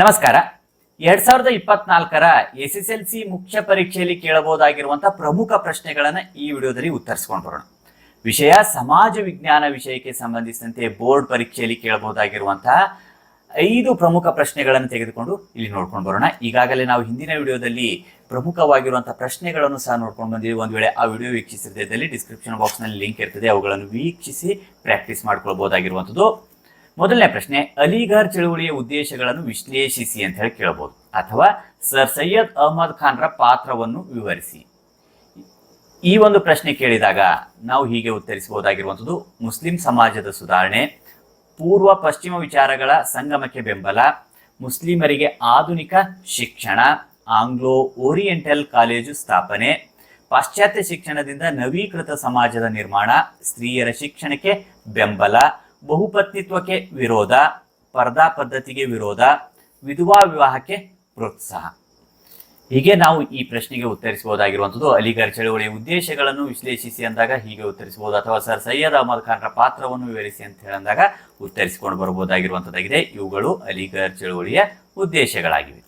ನಮಸ್ಕಾರ. ಎರಡ್ ಸಾವಿರದ ಇಪ್ಪತ್ನಾಲ್ಕರ ಎಸ್ ಎಸ್ ಎಲ್ ಸಿ ಮುಖ್ಯ ಪರೀಕ್ಷೆಯಲ್ಲಿ ಕೇಳಬಹುದಾಗಿರುವಂತಹ ಪ್ರಮುಖ ಪ್ರಶ್ನೆಗಳನ್ನ ಈ ವಿಡಿಯೋದಲ್ಲಿ ಉತ್ತರಿಸ್ಕೊಂಡು ಬರೋಣ. ವಿಷಯ ಸಮಾಜ ವಿಜ್ಞಾನ ವಿಷಯಕ್ಕೆ ಸಂಬಂಧಿಸಿದಂತೆ ಬೋರ್ಡ್ ಪರೀಕ್ಷೆಯಲ್ಲಿ ಕೇಳಬಹುದಾಗಿರುವಂತಹ ಐದು ಪ್ರಮುಖ ಪ್ರಶ್ನೆಗಳನ್ನು ತೆಗೆದುಕೊಂಡು ಇಲ್ಲಿ ನೋಡ್ಕೊಂಡು ಬರೋಣ. ಈಗಾಗಲೇ ನಾವು ಹಿಂದಿನ ವಿಡಿಯೋದಲ್ಲಿ ಪ್ರಮುಖವಾಗಿರುವಂತಹ ಪ್ರಶ್ನೆಗಳನ್ನು ಸಹ ನೋಡ್ಕೊಂಡು ಬಂದಿದ್ದೀವಿ. ಒಂದು ವೇಳೆ ಆ ವಿಡಿಯೋ ವೀಕ್ಷಿಸಿದಲ್ಲಿ ಡಿಸ್ಕ್ರಿಪ್ಷನ್ ಬಾಕ್ಸ್ನಲ್ಲಿ ಲಿಂಕ್ ಇರ್ತದೆ. ಅವುಗಳನ್ನು ವೀಕ್ಷಿಸಿ ಪ್ರಾಕ್ಟೀಸ್ ಮಾಡ್ಕೊಳ್ಬಹುದಾಗಿರುವಂಥದ್ದು. ಮೊದಲನೇ ಪ್ರಶ್ನೆ, ಅಲಿಘರ್ ಚಳುವಳಿಯ ಉದ್ದೇಶಗಳನ್ನು ವಿಶ್ಲೇಷಿಸಿ ಅಂತ ಹೇಳಿ ಕೇಳಬಹುದು ಅಥವಾ ಸರ್ ಸೈಯದ್ ಅಹಮದ್ ಖಾನ್ರ ಪಾತ್ರವನ್ನು ವಿವರಿಸಿ. ಈ ಒಂದು ಪ್ರಶ್ನೆ ಕೇಳಿದಾಗ ನಾವು ಹೀಗೆ ಉತ್ತರಿಸಬಹುದಾಗಿರುವಂಥದ್ದು, ಮುಸ್ಲಿಂ ಸಮಾಜದ ಸುಧಾರಣೆ, ಪೂರ್ವ ಪಶ್ಚಿಮ ವಿಚಾರಗಳ ಸಂಗಮಕ್ಕೆ ಬೆಂಬಲ, ಮುಸ್ಲಿಮರಿಗೆ ಆಧುನಿಕ ಶಿಕ್ಷಣ, ಆಂಗ್ಲೋ ಓರಿಯೆಂಟಲ್ ಕಾಲೇಜು ಸ್ಥಾಪನೆ, ಪಾಶ್ಚಾತ್ಯ ಶಿಕ್ಷಣದಿಂದ ನವೀಕೃತ ಸಮಾಜದ ನಿರ್ಮಾಣ, ಸ್ತ್ರೀಯರ ಶಿಕ್ಷಣಕ್ಕೆ ಬೆಂಬಲ ಬಹುಪತ್ನಿತ್ವಕ್ಕೆ ವಿರೋಧ, ಪರ್ದಾ ಪದ್ಧತಿಗೆ ವಿರೋಧ, ವಿಧವಾ ವಿವಾಹಕ್ಕೆ ಪ್ರೋತ್ಸಾಹ. ಹೀಗೆ ನಾವು ಈ ಪ್ರಶ್ನೆಗೆ ಉತ್ತರಿಸಬಹುದಾಗಿರುವಂಥದ್ದು. ಅಲಿಗರ್ ಚಳವಳಿಯ ಉದ್ದೇಶಗಳನ್ನು ವಿಶ್ಲೇಷಿಸಿ ಅಂದಾಗ ಹೀಗೆ ಉತ್ತರಿಸಬಹುದು. ಅಥವಾ ಸರ್ ಸೈಯದ್ ಅಹಮದ್ ಖಾನ್ರ ಪಾತ್ರವನ್ನು ವಿವರಿಸಿ ಅಂತ ಹೇಳಿದಾಗ ಉತ್ತರಿಸಿಕೊಂಡು ಬರಬಹುದಾಗಿರುವಂಥದ್ದಾಗಿದೆ. ಇವುಗಳು ಅಲಿಗರ್ ಚಳವಳಿಯ ಉದ್ದೇಶಗಳಾಗಿವೆ.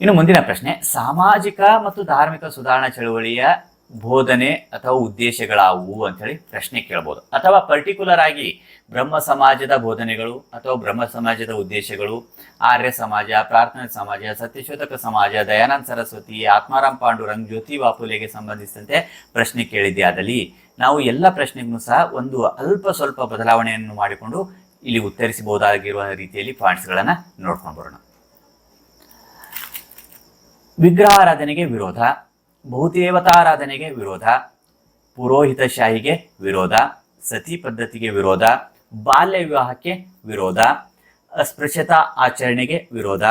ಇನ್ನು ಮುಂದಿನ ಪ್ರಶ್ನೆ, ಸಾಮಾಜಿಕ ಮತ್ತು ಧಾರ್ಮಿಕ ಸುಧಾರಣಾ ಚಳವಳಿಯ ಬೋಧನೆ ಅಥವಾ ಉದ್ದೇಶಗಳಾವುವು ಅಂತ ಹೇಳಿ ಪ್ರಶ್ನೆ ಕೇಳಬಹುದು ಅಥವಾ ಪರ್ಟಿಕ್ಯುಲರ್ ಆಗಿ ಬ್ರಹ್ಮ ಸಮಾಜದ ಬೋಧನೆಗಳು ಅಥವಾ ಬ್ರಹ್ಮ ಸಮಾಜದ ಉದ್ದೇಶಗಳು, ಆರ್ಯ ಸಮಾಜ, ಪ್ರಾರ್ಥನಾ ಸಮಾಜ, ಸತ್ಯಶೋಧಕ ಸಮಾಜ, ದಯಾನಂದ ಸರಸ್ವತಿ, ಆತ್ಮಾರಾಮ್ ಪಾಂಡುರಂಗ್, ಜ್ಯೋತಿ ಬಾಪುಲೆಗೆ ಸಂಬಂಧಿಸಿದಂತೆ ಪ್ರಶ್ನೆ ಕೇಳಿದ್ದೆ. ಆದಲ್ಲಿ ನಾವು ಎಲ್ಲ ಪ್ರಶ್ನೆಗೂ ಸಹ ಒಂದು ಅಲ್ಪ ಸ್ವಲ್ಪ ಬದಲಾವಣೆಯನ್ನು ಮಾಡಿಕೊಂಡು ಇಲ್ಲಿ ಉತ್ತರಿಸಬಹುದಾಗಿರುವ ರೀತಿಯಲ್ಲಿ ಪಾಯಿಂಟ್ಸ್ಗಳನ್ನು ನೋಡ್ಕೊಂಡು ಬರೋಣ. ವಿಗ್ರಹಾರಾಧನೆಗೆ ವಿರೋಧ. ಬಹುದೇವತಾರಾಧನೆಗೆ ವಿರೋಧ, ಪುರೋಹಿತಶಾಹಿಗೆ ವಿರೋಧ, ಸತಿ ಪದ್ಧತಿಗೆ ವಿರೋಧ ಬಾಲ್ಯ ವಿವಾಹಕ್ಕೆ ವಿರೋಧ, ಅಸ್ಪೃಶ್ಯತಾ ಆಚರಣೆಗೆ ವಿರೋಧ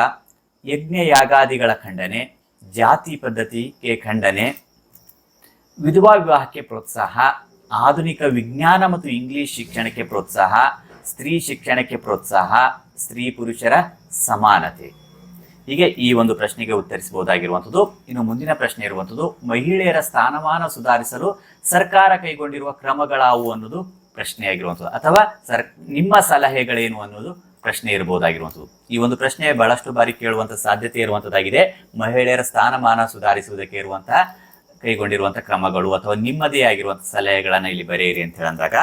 ಯಜ್ಞ ಯಾಗಾದಿಗಳ ಖಂಡನೆ, ಜಾತಿ ಪದ್ಧತಿಗೆ ಖಂಡನೆ, ವಿಧವಾ ವಿವಾಹಕ್ಕೆ ಪ್ರೋತ್ಸಾಹ, ಆಧುನಿಕ ವಿಜ್ಞಾನ ಮತ್ತು ಇಂಗ್ಲಿಷ್ ಶಿಕ್ಷಣಕ್ಕೆ ಪ್ರೋತ್ಸಾಹ, ಸ್ತ್ರೀ ಶಿಕ್ಷಣಕ್ಕೆ ಪ್ರೋತ್ಸಾಹ, ಸ್ತ್ರೀ ಪುರುಷರ ಸಮಾನತೆ. ಹೀಗೆ ಈ ಒಂದು ಪ್ರಶ್ನೆಗೆ ಉತ್ತರಿಸಬಹುದಾಗಿರುವಂಥದ್ದು. ಇನ್ನು ಮುಂದಿನ ಪ್ರಶ್ನೆ ಇರುವಂಥದ್ದು, ಮಹಿಳೆಯರ ಸ್ಥಾನಮಾನ ಸುಧಾರಿಸಲು ಸರ್ಕಾರ ಕೈಗೊಂಡಿರುವ ಕ್ರಮಗಳಾವು ಅನ್ನೋದು ಪ್ರಶ್ನೆಯಾಗಿರುವಂಥದ್ದು. ಅಥವಾ ಸರ್, ನಿಮ್ಮ ಸಲಹೆಗಳೇನು ಅನ್ನೋದು ಪ್ರಶ್ನೆ ಇರಬಹುದಾಗಿರುವಂಥದ್ದು. ಈ ಒಂದು ಪ್ರಶ್ನೆ ಬಹಳಷ್ಟು ಬಾರಿ ಕೇಳುವಂಥ ಸಾಧ್ಯತೆ ಇರುವಂಥದ್ದಾಗಿದೆ. ಮಹಿಳೆಯರ ಸ್ಥಾನಮಾನ ಸುಧಾರಿಸುವುದಕ್ಕೆ ಇರುವಂತಹ ಕೈಗೊಂಡಿರುವಂಥ ಕ್ರಮಗಳು ಅಥವಾ ನಿಮ್ಮದೇ ಆಗಿರುವಂಥ ಸಲಹೆಗಳನ್ನು ಇಲ್ಲಿ ಬರೆಯಿರಿ ಅಂತ ಹೇಳಿದಾಗ,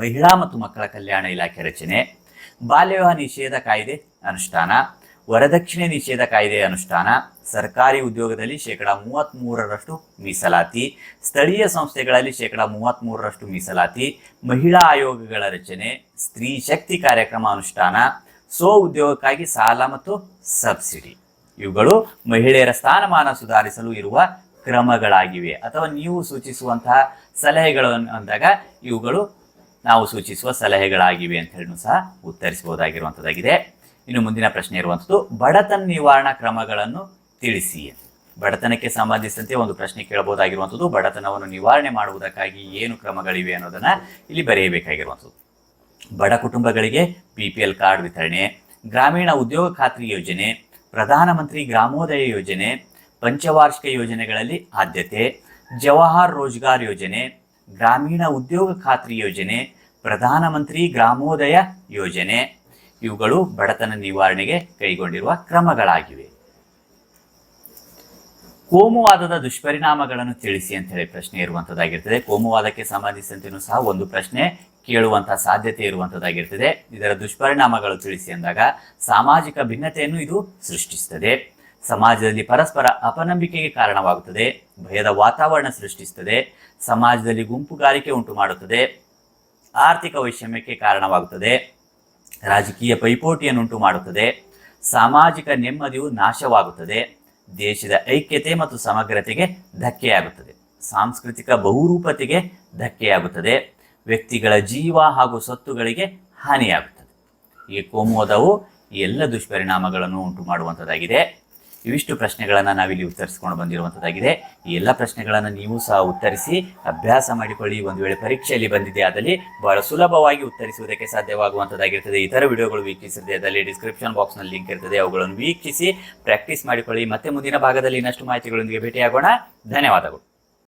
ಮಹಿಳಾ ಮತ್ತು ಮಕ್ಕಳ ಕಲ್ಯಾಣ ಇಲಾಖೆ ರಚನೆ, ಬಾಲ್ಯವಿವಾಹ ನಿಷೇಧ ಕಾಯ್ದೆ ಅನುಷ್ಠಾನ ವರದಕ್ಷಿಣೆ ನಿಷೇಧ ಕಾಯ್ದೆ ಅನುಷ್ಠಾನ, ಸರ್ಕಾರಿ ಉದ್ಯೋಗದಲ್ಲಿ ಶೇಕಡ ಮೂವತ್ತ್ ಮೂರರಷ್ಟು ಮೀಸಲಾತಿ, ಸ್ಥಳೀಯ ಸಂಸ್ಥೆಗಳಲ್ಲಿ ಶೇಕಡ ಮೂವತ್ತ್ ಮೂರರಷ್ಟು ಮೀಸಲಾತಿ, ಮಹಿಳಾ ಆಯೋಗಗಳ ರಚನೆ, ಸ್ತ್ರೀ ಶಕ್ತಿ ಕಾರ್ಯಕ್ರಮ ಅನುಷ್ಠಾನ, ಸ್ವ ಉದ್ಯೋಗಕ್ಕಾಗಿ ಸಾಲ ಮತ್ತು ಸಬ್ಸಿಡಿ. ಇವುಗಳು ಮಹಿಳೆಯರ ಸ್ಥಾನಮಾನ ಸುಧಾರಿಸಲು ಇರುವ ಕ್ರಮಗಳಾಗಿವೆ. ಅಥವಾ ನೀವು ಸೂಚಿಸುವಂತಹ ಸಲಹೆಗಳು ಅಂದಾಗ ಇವುಗಳು ನಾವು ಸೂಚಿಸುವ ಸಲಹೆಗಳಾಗಿವೆ ಅಂತ ಹೇಳಿ ಸಹ ಉತ್ತರಿಸಬಹುದಾಗಿರುವಂಥದ್ದಾಗಿದೆ. ಇನ್ನು ಮುಂದಿನ ಪ್ರಶ್ನೆ ಇರುವಂಥದ್ದು ಬಡತನ ನಿವಾರಣಾ ಕ್ರಮಗಳನ್ನು ತಿಳಿಸಿ. ಬಡತನಕ್ಕೆ ಸಂಬಂಧಿಸಿದಂತೆ ಒಂದು ಪ್ರಶ್ನೆ ಕೇಳಬಹುದಾಗಿರುವಂಥದ್ದು ಬಡತನವನ್ನು ನಿವಾರಣೆ ಮಾಡುವುದಕ್ಕಾಗಿ ಏನು ಕ್ರಮಗಳಿವೆ ಅನ್ನೋದನ್ನ ಇಲ್ಲಿ ಬರೆಯಬೇಕಾಗಿರುವಂಥದ್ದು ಬಡ ಕುಟುಂಬಗಳಿಗೆ ಪಿ ಪಿ ಎಲ್ ಕಾರ್ಡ್ ವಿತರಣೆ, ಗ್ರಾಮೀಣ ಉದ್ಯೋಗ ಖಾತ್ರಿ ಯೋಜನೆ, ಪ್ರಧಾನಮಂತ್ರಿ ಗ್ರಾಮೋದಯ ಯೋಜನೆ, ಪಂಚವಾರ್ಷಿಕ ಯೋಜನೆಗಳಲ್ಲಿ ಆದ್ಯತೆ, ಜವಾಹರ್ ರೋಜ್ಗಾರ್ ಯೋಜನೆ, ಗ್ರಾಮೀಣ ಉದ್ಯೋಗ ಖಾತ್ರಿ ಯೋಜನೆ, ಪ್ರಧಾನಮಂತ್ರಿ ಗ್ರಾಮೋದಯ ಯೋಜನೆ ಇವುಗಳು ಬಡತನ ನಿವಾರಣೆಗೆ ಕೈಗೊಂಡಿರುವ ಕ್ರಮಗಳಾಗಿವೆ. ಕೋಮುವಾದದ ದುಷ್ಪರಿಣಾಮಗಳನ್ನು ತಿಳಿಸಿ ಅಂತ ಹೇಳಿ ಪ್ರಶ್ನೆ ಇರುವಂತದ್ದಾಗಿರ್ತದೆ. ಕೋಮುವಾದಕ್ಕೆ ಸಂಬಂಧಿಸಿದಂತೆಯೂ ಸಹ ಒಂದು ಪ್ರಶ್ನೆ ಕೇಳುವಂತಹ ಸಾಧ್ಯತೆ ಇರುವಂತದ್ದಾಗಿರ್ತದೆ. ಇದರ ದುಷ್ಪರಿಣಾಮಗಳು ತಿಳಿಸಿ ಅಂದಾಗ ಸಾಮಾಜಿಕ ಭಿನ್ನತೆಯನ್ನು ಇದು ಸೃಷ್ಟಿಸುತ್ತದೆ. ಸಮಾಜದಲ್ಲಿ ಪರಸ್ಪರ ಅಪನಂಬಿಕೆಗೆ ಕಾರಣವಾಗುತ್ತದೆ. ಭಯದ ವಾತಾವರಣ ಸೃಷ್ಟಿಸುತ್ತದೆ. ಸಮಾಜದಲ್ಲಿ ಗುಂಪುಗಾರಿಕೆ ಉಂಟು ಮಾಡುತ್ತದೆ ಆರ್ಥಿಕ ವೈಷಮ್ಯಕ್ಕೆ ಕಾರಣವಾಗುತ್ತದೆ. ರಾಜಕೀಯ ಪೈಪೋಟಿಯನ್ನುಂಟು ಮಾಡುತ್ತದೆ. ಸಾಮಾಜಿಕ ನೆಮ್ಮದಿಯು ನಾಶವಾಗುತ್ತದೆ. ದೇಶದ ಐಕ್ಯತೆ ಮತ್ತು ಸಮಗ್ರತೆಗೆ ಧಕ್ಕೆಯಾಗುತ್ತದೆ. ಸಾಂಸ್ಕೃತಿಕ ಬಹುರೂಪತೆಗೆ ಧಕ್ಕೆಯಾಗುತ್ತದೆ. ವ್ಯಕ್ತಿಗಳ ಜೀವ ಹಾಗೂ ಸ್ವತ್ತುಗಳಿಗೆ ಹಾನಿಯಾಗುತ್ತದೆ. ಈ ಕೋಮೋದವು ಎಲ್ಲ ದುಷ್ಪರಿಣಾಮಗಳನ್ನು ಉಂಟು ಮಾಡುವಂಥದ್ದಾಗಿದೆ ಇವಿಷ್ಟು ಪ್ರಶ್ನೆಗಳನ್ನು ನಾವಿಲ್ಲಿ ಉತ್ತರಿಸ್ಕೊಂಡು ಬಂದಿರುವಂಥದ್ದಾಗಿದೆ ಈ ಎಲ್ಲ ಪ್ರಶ್ನೆಗಳನ್ನು ನೀವು ಸಹ ಉತ್ತರಿಸಿ, ಅಭ್ಯಾಸ ಮಾಡಿಕೊಳ್ಳಿ, ಒಂದು ವೇಳೆ ಪರೀಕ್ಷೆಯಲ್ಲಿ ಬಂದಿದೆ ಆದಲ್ಲಿ ಬಹಳ ಸುಲಭವಾಗಿ ಉತ್ತರಿಸುವುದಕ್ಕೆ ಸಾಧ್ಯವಾಗುವಂಥದ್ದಾಗಿರ್ತದೆ ಇತರ ವಿಡಿಯೋಗಳು ವೀಕ್ಷಿಸಿದೆ ಅದರಲ್ಲಿ ಡಿಸ್ಕ್ರಿಪ್ಷನ್ ಬಾಕ್ಸ್ನಲ್ಲಿ ಲಿಂಕ್ ಇರ್ತದೆ. ಅವುಗಳನ್ನು ವೀಕ್ಷಿಸಿ ಪ್ರಾಕ್ಟೀಸ್ ಮಾಡಿಕೊಳ್ಳಿ. ಮತ್ತೆ ಮುಂದಿನ ಭಾಗದಲ್ಲಿ ಇನ್ನಷ್ಟು ಮಾಹಿತಿಗಳೊಂದಿಗೆ ಭೇಟಿಯಾಗೋಣ. ಧನ್ಯವಾದಗಳು.